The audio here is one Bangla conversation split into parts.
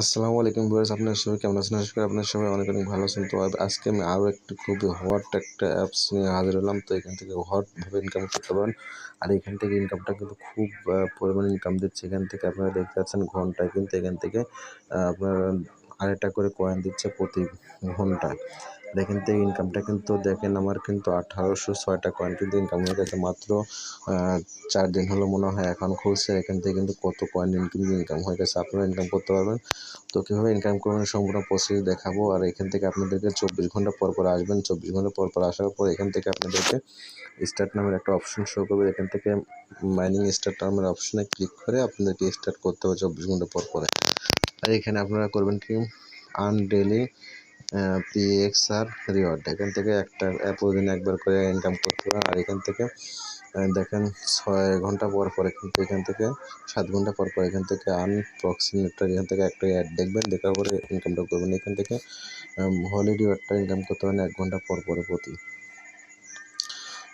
আসসালামু আলাইকুম ভিউয়ার্স, আপনার সবাই কেমন আছেন? আশা করি আপনার সবাই অনেক অনেক ভালো আছেন। তো আজকে আমি আরও একটি খুবই হট একটা অ্যাপস নিয়ে হাজির হলাম। তো এখান থেকে হটভাবে ইনকাম করতে পারেন। আর এখান থেকে ইনকামটা কিন্তু খুব পরিমাণে ইনকাম দিচ্ছে। এখান থেকে আপনারা দেখতে পাচ্ছেন ঘন্টায় কিন্তু এখান থেকে আপনার আড়াইটা করে কয়েন দিচ্ছে প্রতি ঘন্টায়। এখান থেকে ইনকামটা কিন্তু দেখেন আমার কিন্তু আঠারোশো ছয়টা কয়েন কিন্তু ইনকাম হয়ে গেছে। মাত্র চার দিন হলো মনে হয় এখন খুলছে। এখান থেকে কিন্তু কত কয়েন কিন্তু ইনকাম হয়ে গেছে। আপনারা ইনকাম করতে পারবেন। তো কীভাবে ইনকাম করবেন সম্পূর্ণ প্রসেস দেখাবো। আর এখান থেকে আপনাদেরকে চব্বিশ ঘণ্টা পর পর আসবেন। চব্বিশ ঘণ্টা পর পর আসার পর এখান থেকে আপনাদেরকে স্টার্ট নামের একটা অপশন শো করবে। এখান থেকে মাইনিং স্টার্ট নামের অপশনে ক্লিক করে আপনাদেরকে স্টার্ট করতে হবে চব্বিশ ঘণ্টা পর পরে। আর এখানে আপনারা করবেন কি? আন ডেলি পিএক্স আর রিওয়ার্ড এখান থেকে একটা প্রতিদিন একবার করে ইনকাম করতে পারেন আর এখান থেকে দেখেন ছয় ঘণ্টা পর পরে কিন্তু এখান থেকে সাত ঘণ্টা পর পর এখান থেকে আনপ্রক্সিমেটটা এখান থেকে একটা অ্যাড দেখবেন, দেখার পরে ইনকামটা করবেন। এখান থেকে হলিডে অ্যাডটা ইনকাম করতে পারেন এক ঘণ্টা পর পরে প্রতি।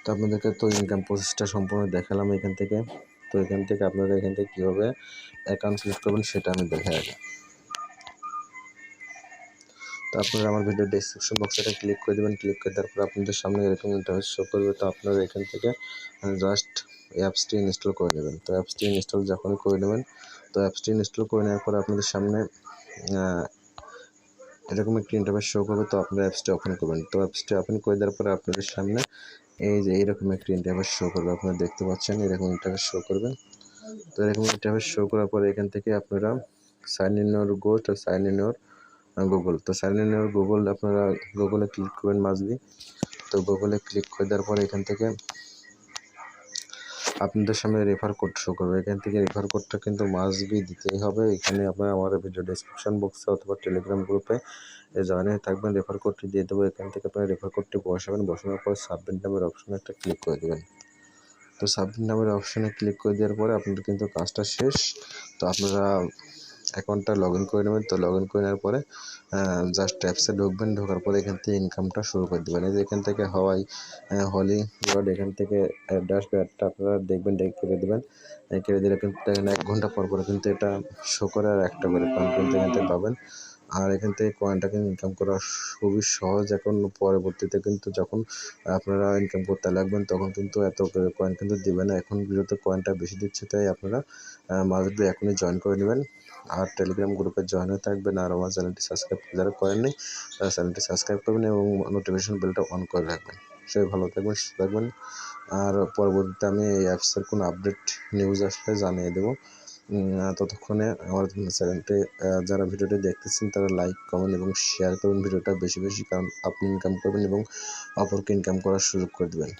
তো আপনাদেরকে তো ইনকাম প্রসেসটা সম্পূর্ণ দেখালাম এখান থেকে। তো এখান থেকে আপনারা এখান থেকে কীভাবে অ্যাকাউন্ট ক্রিয়েট করবেন সেটা আমি দেখাই তো আপনারা আমার ভিডিও ডিসক্রিপশন বক্সে এটা ক্লিক করে দেবেন। ক্লিক করে দেওয়ার পর আপনাদের সামনে এরকম ইন্টারফেস শো করবে। তো আপনারা এখান থেকে জাস্ট অ্যাপসটি ইনস্টল করে নেবেন। তো অ্যাপসটি ইনস্টল যখন করে নেবেন, তো অ্যাপসটি ইনস্টল করে নেওয়ার পর আপনাদের সামনে এরকম একটি ইন্টারফেস শো করবে। তো আপনারা অ্যাপসটি ওপেন করবেন। তো অ্যাপসটি ওপেন করে দেওয়ার পরে আপনাদের সামনে এই যে এইরকম একটি ইন্টারফেস শো করবে। আপনারা দেখতে পাচ্ছেন এরকম ইন্টারফেস শো করবেন তো এরকম ইন্টারফেস শো করার পরে এখান থেকে আপনারা সাইন ইন গো তো সাইন ইন ইউর গুগল তো সাইন ইন গুগল আপনারা গুগলে ক্লিক করবেন মাসবি তো গুগলে ক্লিক করে দেওয়ার পরে এখান থেকে আপনাদের সামনে রেফার কোড শো করবে। এখান থেকে রেফার কোডটা কিন্তু মাসবি দিতেই হবে। এখানে আপনারা আমার ভিডিও ডিসক্রিপশন বক্সে অথবা টেলিগ্রাম গ্রুপে জয়েন হয়ে থাকবেন রেফার কোডটি দিয়ে দেবো। এখান থেকে আপনারা রেফার কোডটি বসাবেন। বসানোর পর সাবমিট নামের অপশনে একটা ক্লিক করে দেবেন। তো সাবমিট নামের অপশনে ক্লিক করে দেওয়ার পরে আপনাদের কিন্তু কাজটা শেষ। তো আপনারা অ্যাকাউন্টটা লগ ইন করে নেবেন। তো লগ ইন করে নেওয়ার পরে জাস্ট অ্যাপসে ঢুকবেন। ঢোকার পরে এখান থেকে ইনকামটা শুরু করে দেবেন। এই যে এখান থেকে হাওয়াই হলি রোড এখান থেকে ড্যাশ ব্যাটটা আপনারা দেখবেন ডেকে কেটে দেবেন। কেটে দিলে কিন্তু এখানে এক ঘণ্টা পর পরে কিন্তু এটা শো করে আর একটা করে কয়েন কিন্তু এখান থেকে পাবেন। আর এখান থেকে কয়েনটাকে ইনকাম করা খুবই সহজ। এখন পরবর্তীতে কিন্তু যখন আপনারা ইনকাম করতে লাগবেন, তখন কিন্তু এত কয়েন কিন্তু দিবে না। এখন যেহেতু কয়েনটা বেশি দিচ্ছে, তাই আপনারা মাঝে এখনই জয়েন করে নেবেন। আর টেলিগ্রাম গ্রুপে জয়েন হয়ে থাকবেন। আর আমার চ্যানেলটি সাবস্ক্রাইব যারা করেননি তারা চ্যানেলটি সাবস্ক্রাইব করবেন এবং নোটিফিকেশন বেলটা অন করে রাখবেন। সবাই ভালো থাকবেন, সুস্থ থাকবেন। আর পরবর্তীতে আমি এই অ্যাপসের কোনো আপডেট নিউজ আসলে জানিয়ে দেবো। ততক্ষণে আমার চ্যানেলটি যারা ভিডিওটি দেখতেছেন, তারা লাইক কমেন্ট এবং শেয়ার করবেন। ভিডিওটা বেশি বেশি কারণ আপনি ইনকাম করবেন এবং অপরকে ইনকাম করার সুযোগ করে দেবেন।